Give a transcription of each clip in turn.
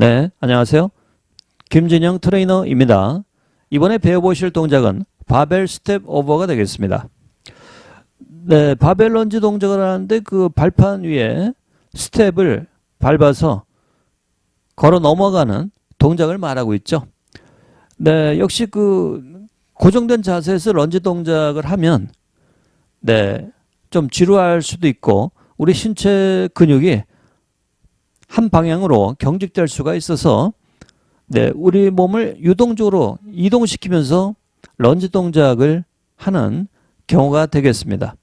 네, 안녕하세요. 김진영 트레이너입니다. 이번에 배워보실 동작은 바벨 스텝 오버가 되겠습니다. 네, 바벨 런지 동작을 하는데 그 발판 위에 스텝을 밟아서 걸어 넘어가는 동작을 말하고 있죠. 네, 역시 그 고정된 자세에서 런지 동작을 하면 네, 좀 지루할 수도 있고 우리 신체 근육이 한 방향으로 경직될 수가 있어서 네, 우리 몸을 유동적으로 이동시키면서 런지 동작을 하는 경우가 되겠습니다.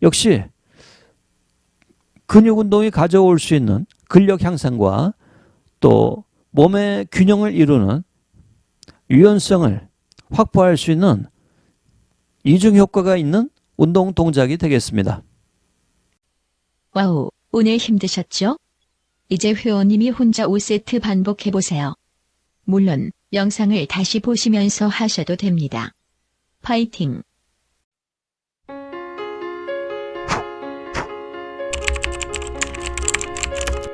역시 근육 운동이 가져올 수 있는 근력 향상과 또 몸의 균형을 이루는 유연성을 확보할 수 있는 이중 효과가 있는 운동 동작이 되겠습니다. 와우, 오늘 힘드셨죠? 이제 회원님이 혼자 5세트 반복해보세요. 물론 영상을 다시 보시면서 하셔도 됩니다. 파이팅!